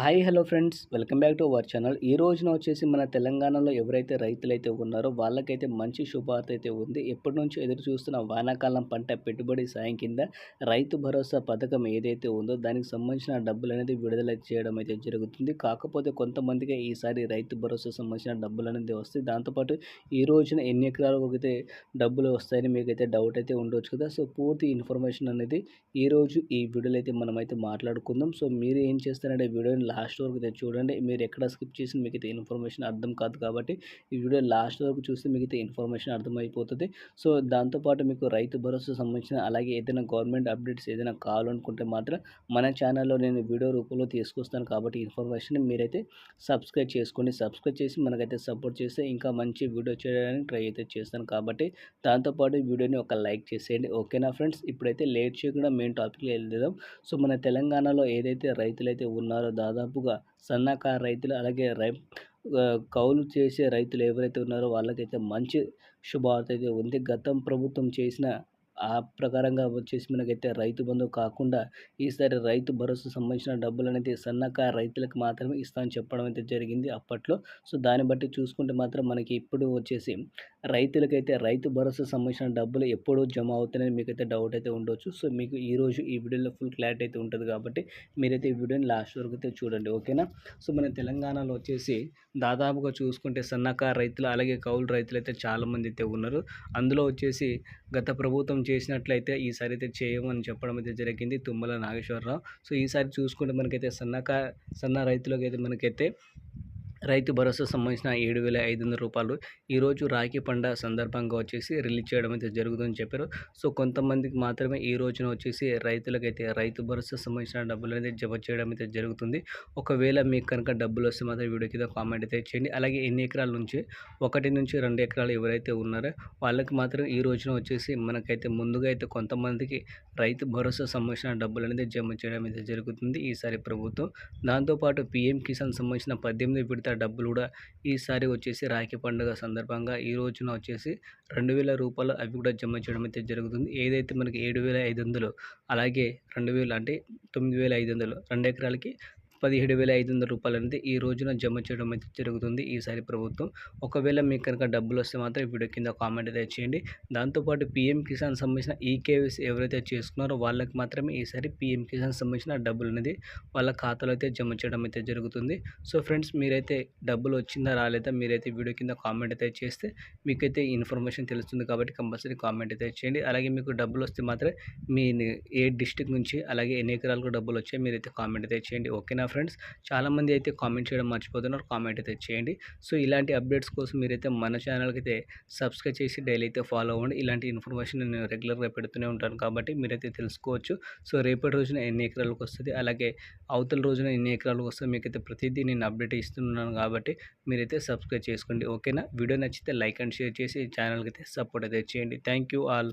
Hi hello friends. Welcome back to our channel. ఈ రోజున వచ్చేసి మన తెలంగాణలో ఎవరైతే రైతులైతే ఉన్నారో వాళ్ళకైతే మంచి శుభార్త అయితే ఉంది. ఎప్పటి నుంచో ఎదురు చూస్తున్న వానాకాలం పంట పెట్టుబడి సాయం కింద రైతు భరోసా పథకం ఏదైతే ఉందో దానికి సంబంధించిన డబ్బులు అనేది విడుదల చేయడం అయితే జరుగుతుంది. కాకపోతే కొంతమందికి ఈసారి రైతు భరోసా సంబంధించిన డబ్బులు అనేది వస్తాయి. దాంతోపాటు ఈ రోజున ఎన్ని ఎకరాలకు అయితే డబ్బులు వస్తాయని మీకైతే డౌట్ అయితే ఉండొచ్చు కదా. సో పూర్తి ఇన్ఫర్మేషన్ అనేది ఈరోజు ఈ వీడియోలో అయితే మనం అయితే మాట్లాడుకుందాం. సో మీరు ఏం చేస్తారంటే వీడియోని లాస్ట్ వరకు అయితే చూడండి. మీరు ఎక్కడ స్కిప్ చేసి మీకు అయితే ఇన్ఫర్మేషన్ అర్థం కాదు కాబట్టి ఈ వీడియో లాస్ట్ వరకు చూస్తే మీకు ఇన్ఫర్మేషన్ అర్థమైపోతుంది. సో దాంతోపాటు మీకు రైతు భరోసా సంబంధించిన అలాగే ఏదైనా గవర్నమెంట్ అప్డేట్స్ ఏదైనా కావాలనుకుంటే మాత్రం మన ఛానల్లో నేను వీడియో రూపంలో తీసుకొస్తాను కాబట్టి ఇన్ఫర్మేషన్ మీరైతే సబ్స్క్రైబ్ చేసుకోండి. సబ్స్క్రైబ్ చేసి మనకైతే సపోర్ట్ చేస్తే ఇంకా మంచి వీడియో చేయడానికి ట్రై అయితే చేస్తాను కాబట్టి దాంతోపాటు వీడియోని ఒక లైక్ చేసేయండి. ఓకేనా ఫ్రెండ్స్? ఇప్పుడైతే లేట్ చేయకుండా మెయిన్ టాపిక్లో వెళ్దాం సో మన తెలంగాణలో ఏదైతే రైతులైతే ఉన్నారో దాదాపుగా సన్నకారు రైతులు అలాగే రై కౌలు చేసే రైతులు ఎవరైతే ఉన్నారో వాళ్ళకైతే మంచి శుభవార్త అయితే ఉంది. గతం ప్రభుత్వం చేసిన ఆ ప్రకారంగా వచ్చేసి మనకైతే రైతు బంధు కాకుండా ఈసారి రైతు భరోసా సంబంధించిన డబ్బులు అనేది సన్నకారు రైతులకు మాత్రమే ఇస్తామని చెప్పడం అయితే జరిగింది అప్పట్లో. సో దాన్ని బట్టి చూసుకుంటే మాత్రం మనకి ఇప్పుడు వచ్చేసి రైతులకైతే రైతు భరోసా సంబంధించిన డబ్బులు ఎప్పుడు జమ అవుతున్నాయని మీకైతే డౌట్ అయితే ఉండొచ్చు. సో మీకు ఈరోజు ఈ వీడియోలో ఫుల్ క్లారిటీ అయితే ఉంటుంది కాబట్టి మీరైతే ఈ వీడియోని లాస్ట్ వరకు అయితే చూడండి ఓకేనా? సో మన తెలంగాణలో వచ్చేసి దాదాపుగా చూసుకుంటే సన్నకారు రైతులు అలాగే కౌలు రైతులు అయితే చాలామంది అయితే ఉన్నారు. అందులో వచ్చేసి గత ప్రభుత్వం చేసినట్లయితే ఈసారి అయితే చేయమని చెప్పడం అయితే జరిగింది తుమ్మల నాగేశ్వరరావు. సో ఈసారి చూసుకుంటే మనకైతే సన్నకా సన్న రైతులకైతే మనకైతే రైతు భరోసా సంబంధించిన ఏడు వేల ఐదు వందల రూపాయలు ఈరోజు రాఖీ పండుగ సందర్భంగా వచ్చేసి రిలీజ్ చేయడం అయితే జరుగుతుందని చెప్పారు. సో కొంతమందికి మాత్రమే ఈ రోజున వచ్చేసి రైతులకైతే రైతు భరోసా సంబంధించిన డబ్బులు అనేది జమ చేయడం అయితే జరుగుతుంది. ఒకవేళ మీకు కనుక డబ్బులు వస్తే మాత్రం వీడియో కింద కామెంట్ అయితే చేయండి. అలాగే ఎన్ని ఎకరాల నుంచి ఒకటి నుంచి రెండు ఎకరాలు ఎవరైతే ఉన్నారో వాళ్ళకి మాత్రం ఈ రోజున వచ్చేసి మనకైతే ముందుగా అయితే కొంతమందికి రైతు భరోసా సంబంధించిన డబ్బులు అనేది జమ చేయడం అయితే జరుగుతుంది. ఈసారి ప్రభుత్వం దాంతోపాటు పీఎం కిసాన్ సంబంధించిన పద్దెనిమిది విడత డబ్బులు కూడా ఈసారి వచ్చేసి రాఖీ పండుగ సందర్భంగా ఈ రోజున వచ్చేసి రెండు వేల రూపాయలు అవి కూడా జమ చేయడం అయితే జరుగుతుంది. ఏదైతే మనకి ఏడు వేల ఐదు వందలు అలాగే రెండు వేలు అంటే తొమ్మిది వేల ఐదు వందలు రెండు ఎకరాలకి పదిహేడు వేల ఐదు వందల రూపాయలు అనేది ఈ రోజున జమ చేయడం అయితే జరుగుతుంది ఈసారి ప్రభుత్వం. ఒకవేళ మీకు కనుక డబ్బులు వస్తే మాత్రం వీడియో కింద కామెంట్ అయితే చేయండి. దాంతోపాటు పీఎం కిసాన్ సంబంధించిన ఈకేవీసీ ఎవరైతే చేసుకున్నారో వాళ్ళకి మాత్రమే ఈసారి పీఎం కిసాన్ సంబంధించిన డబ్బులు అనేది వాళ్ళ ఖాతాలో అయితే జమ చేయడం అయితే జరుగుతుంది. సో ఫ్రెండ్స్ మీరైతే డబ్బులు వచ్చిందా రాలేదా మీరైతే వీడియో కింద కామెంట్ అయితే చేస్తే మీకైతే ఇన్ఫర్మేషన్ తెలుస్తుంది కాబట్టి కంపల్సరీ కామెంట్ అయితే చేయండి. అలాగే మీకు డబ్బులు వస్తే మాత్రం మీ ఏ డిస్టిక్ నుంచి అలాగే ఎన్ని ఎకరాలకు డబ్బులు వచ్చాయి మీరైతే కామెంట్ అయితే చేయండి. ఓకేనా ఫ్రెండ్స్? చాలామంది అయితే కామెంట్ చేయడం మర్చిపోతున్నారు. కామెంట్ అయితే చేయండి. సో ఇలాంటి అప్డేట్స్ కోసం మీరైతే మన ఛానల్కి అయితే సబ్స్క్రైబ్ చేసి డైలీ అయితే ఫాలో అవ్వండి. ఇలాంటి ఇన్ఫర్మేషన్ నేను రెగ్యులర్గా పెడుతూనే ఉంటాను కాబట్టి మీరైతే తెలుసుకోవచ్చు. సో రేపటి రోజున ఎన్ని ఎకరాలకు వస్తుంది? అలాగే అవతల రోజున ఎన్ని ఎకరాలకు వస్తుంది? మీకైతే ప్రతిదీ నేను అప్డేట్ ఇస్తున్నాను కాబట్టి మీరైతే సబ్స్క్రైబ్ చేసుకోండి. ఓకేనా? వీడియో నచ్చితే లైక్ అండ్ షేర్ చేసి ఛానల్కి అయితే సపోర్ట్ అయితే చేయండి. Thank you all.